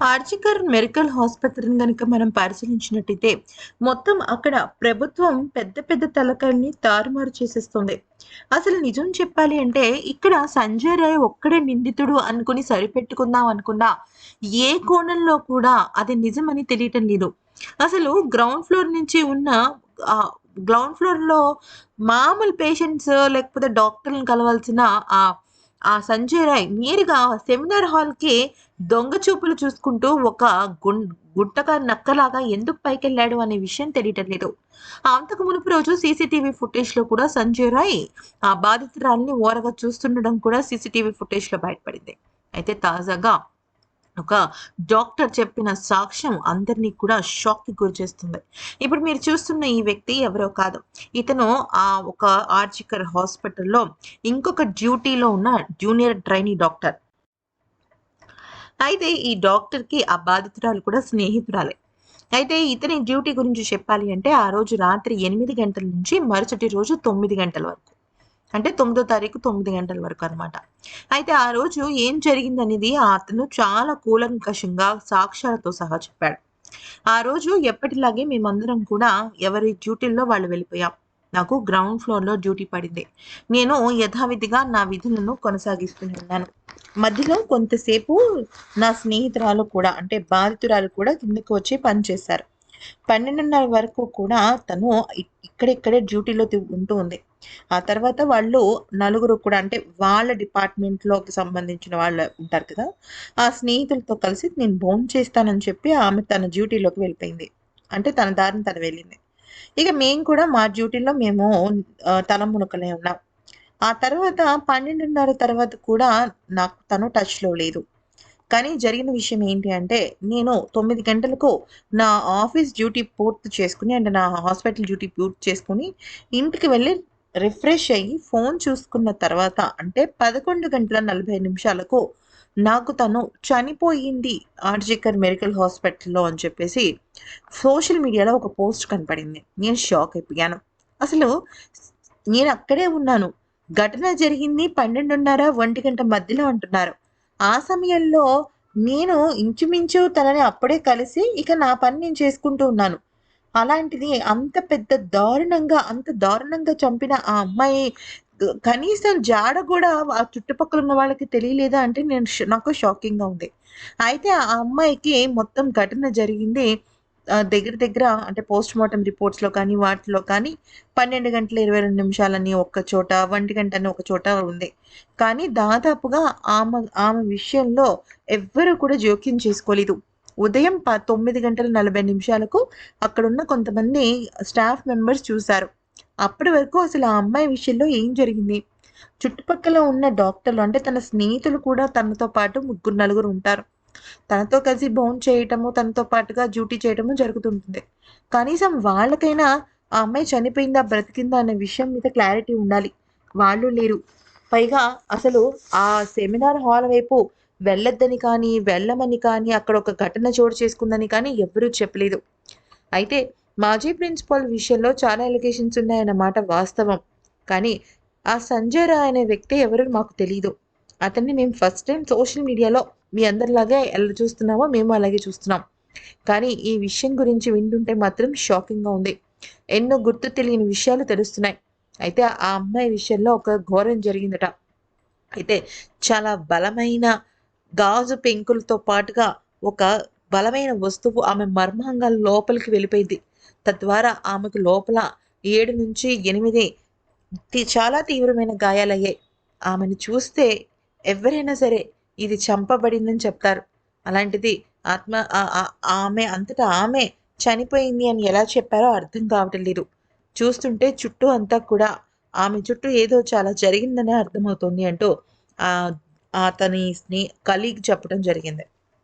RG Kar medical హాస్పిటల్ని కనుక మనం పరిశీలించినట్టయితే మొత్తం అక్కడ ప్రభుత్వం పెద్ద పెద్ద తలకాయల్ని తారుమారు చేసేస్తుంది. అసలు నిజం చెప్పాలి అంటే ఇక్కడ సంజయ్ రాయ్ ఒక్కడే నిందితుడు అనుకుని సరిపెట్టుకుందాం అనుకున్నా ఏ కోణంలో కూడా అది నిజమని తెలియటం లేదు. అసలు గ్రౌండ్ ఫ్లోర్ నుంచి ఉన్న గ్రౌండ్ ఫ్లోర్లో మామూలు పేషెంట్స్ లేకపోతే డాక్టర్లను కలవాల్సిన ఆ ఆ సంజయ్ రాయ్ నేరుగా సెమినార్ హాల్కి దొంగ చూపులు చూసుకుంటూ ఒక గుం గుట్టగా నక్కలాగా ఎందుకు పైకెళ్ళాడు అనే విషయం తెలియటం లేదు. అంతకు మునుపు రోజు సీసీటీవీ ఫుటేజ్లో కూడా సంజయ్ రాయ్ ఆ బాధితురాల్ని ఓరగా చూస్తుండడం కూడా సీసీటీవీ ఫుటేజ్లో బయటపడింది. అయితే తాజాగా ఒక డాక్టర్ చెప్పిన సాక్ష్యం అందరినీ కూడా షాక్కి గురి చేస్తుంది ఇప్పుడు మీరు చూస్తున్న ఈ వ్యక్తి ఎవరో కాదు. ఇతను ఆ ఒక ఆర్జికర్ హాస్పిటల్లో ఇంకొక డ్యూటీలో ఉన్న జూనియర్ ట్రైనీ డాక్టర్. అయితే ఈ డాక్టర్కి ఆ బాధితురాలు కూడా స్నేహితురాలే. అయితే ఇతని డ్యూటీ గురించి చెప్పాలి అంటే ఆ రోజు రాత్రి ఎనిమిది గంటల నుంచి మరుసటి రోజు తొమ్మిది గంటల వరకు. అంటే తొమ్మిదో తారీఖు తొమ్మిది గంటల వరకు అనమాట అయితే ఆ రోజు ఏం జరిగిందనేది అతను చాలా కూలంకషంగా సాక్ష్యాలతో సహా చెప్పాడు. ఆ రోజు ఎప్పటిలాగే మేమందరం కూడా ఎవరి డ్యూటీల్లో వాళ్ళు వెళ్ళిపోయాం. నాకు గ్రౌండ్ ఫ్లోర్లో డ్యూటీ పడింది. నేను యథావిధిగా నా విధులను కొనసాగిస్తూనే ఉన్నాను. మధ్యలో కొంతసేపు నా స్నేహితురాలు కూడా అంటే బాధితురాలు కూడా కిందకు వచ్చి పనిచేశారు పన్నెండున్నర వరకు కూడా తను ఇక్కడిక్కడే డ్యూటీలో ఉంటూ ఉంది. ఆ తర్వాత వాళ్ళు నలుగురు కూడా అంటే వాళ్ళ డిపార్ట్మెంట్లోకి సంబంధించిన వాళ్ళు ఉంటారు కదా ఆ స్నేహితులతో కలిసి నేను బోన్ చేస్తానని చెప్పి ఆమె తన డ్యూటీలోకి వెళ్ళిపోయింది. అంటే తన దారిని తను వెళ్ళింది. ఇక మేము కూడా మా డ్యూటీలో మేము తల మునకలే ఉన్నాం. ఆ తర్వాత పన్నెండున్నర తర్వాత కూడా నాకు తను టచ్లో లేదు. కానీ జరిగిన విషయం ఏంటి అంటే నేను తొమ్మిది గంటలకు నా ఆఫీస్ డ్యూటీ పూర్తి చేసుకుని అంటే నా హాస్పిటల్ డ్యూటీ పూర్తి చేసుకుని ఇంటికి వెళ్ళి రిఫ్రెష్ అయ్యి ఫోన్ చూసుకున్న తర్వాత అంటే పదకొండు గంటల నలభై నిమిషాలకు నాకు తను చనిపోయింది ఆర్జికర్ మెడికల్ హాస్పిటల్లో అని చెప్పేసి సోషల్ మీడియాలో ఒక పోస్ట్ కనపడింది. నేను షాక్ అయిపోయాను. అసలు నేను అక్కడే ఉన్నాను. ఘటన జరిగింది పన్నెండున్నర ఒంటి గంట మధ్యలో అంటున్నారు. ఆ సమయంలో నేను ఇంచుమించు తనని అప్పుడే కలిసి ఇక నా పని నేను చేసుకుంటూ ఉన్నాను. అలాంటిది అంత పెద్ద దారుణంగా అంత దారుణంగా చంపిన ఆ అమ్మాయి కనీసం జాడ కూడా ఆ చుట్టుపక్కల ఉన్న వాళ్ళకి తెలియలేదా అంటే నేను నాకు షాకింగ్గా ఉంది. అయితే ఆ అమ్మాయికి మొత్తం ఘటన జరిగింది. దగ్గర దగ్గర అంటే పోస్ట్ మార్టం రిపోర్ట్స్లో కానీ వాటిలో కానీ పన్నెండు గంటల ఇరవై రెండు నిమిషాలని ఒక చోట ఒంటి గంట అని ఒక చోట ఉంది. కానీ దాదాపుగా ఆమె ఆమె విషయంలో ఎవ్వరూ కూడా జోక్యం చేసుకోలేదు. ఉదయం ప తొమ్మిది గంటల నలభై నిమిషాలకు అక్కడున్న కొంతమంది స్టాఫ్ మెంబర్స్ చూశారు. అప్పటి వరకు అసలు ఆ అమ్మాయి విషయంలో ఏం జరిగింది? చుట్టుపక్కల ఉన్న డాక్టర్లు అంటే తన స్నేహితులు కూడా తనతో పాటు ముగ్గురు నలుగురు ఉంటారు. తనతో కలిసి బౌన్ చేయటము తనతో పాటుగా డ్యూటీ చేయటము జరుగుతుంటుంది. కనీసం వాళ్ళకైనా ఆ అమ్మాయి చనిపోయిందా బ్రతికిందా అనే విషయం మీద క్లారిటీ ఉండాలి. వాళ్ళు లేరు. పైగా అసలు ఆ సెమినార్ హాల్ వైపు వెళ్ళొద్దని కానీ వెళ్ళమని కానీ అక్కడ ఒక ఘటన చోటు చేసుకుందని కానీ ఎవరూ చెప్పలేదు. అయితే మాజీ ప్రిన్సిపాల్ విషయంలో చాలా ఎలిగేషన్స్ ఉన్నాయన్నమాట వాస్తవం. కానీ ఆ సంజయ్ రాయ్ అనే వ్యక్తి ఎవరు మాకు తెలియదు అతన్ని మేము ఫస్ట్ టైం సోషల్ మీడియాలో మీ అందరిలాగే ఎలా చూస్తున్నామో మేము అలాగే చూస్తున్నాం. కానీ ఈ విషయం గురించి వింటుంటే మాత్రం షాకింగ్గా ఉంది. ఎన్నో గుర్తు తెలియని విషయాలు తెలుస్తున్నాయి. అయితే ఆ అమ్మాయి విషయంలో ఒక ఘోరం జరిగిందట. అయితే చాలా బలమైన గాజు పెంకులతో పాటుగా ఒక బలమైన వస్తువు ఆమె మర్మాంగా లోపలికి వెళ్ళిపోయింది. తద్వారా ఆమెకు లోపల ఏడు నుంచి ఎనిమిది చాలా తీవ్రమైన గాయాలయ్యాయి. ఆమెను చూస్తే ఎవరైనా సరే ఇది చంపబడిందని చెప్తారు. అలాంటిది ఆత్మ ఆమె అంతటా ఆమె చనిపోయింది అని ఎలా చెప్పారో అర్థం కావటం లేదు. చూస్తుంటే చుట్టూ అంతా కూడా ఆమె చుట్టూ ఏదో చాలా జరిగిందని అర్థమవుతుంది అంటూ అతని స్నే కలీగ్ చెప్పడం జరిగింది.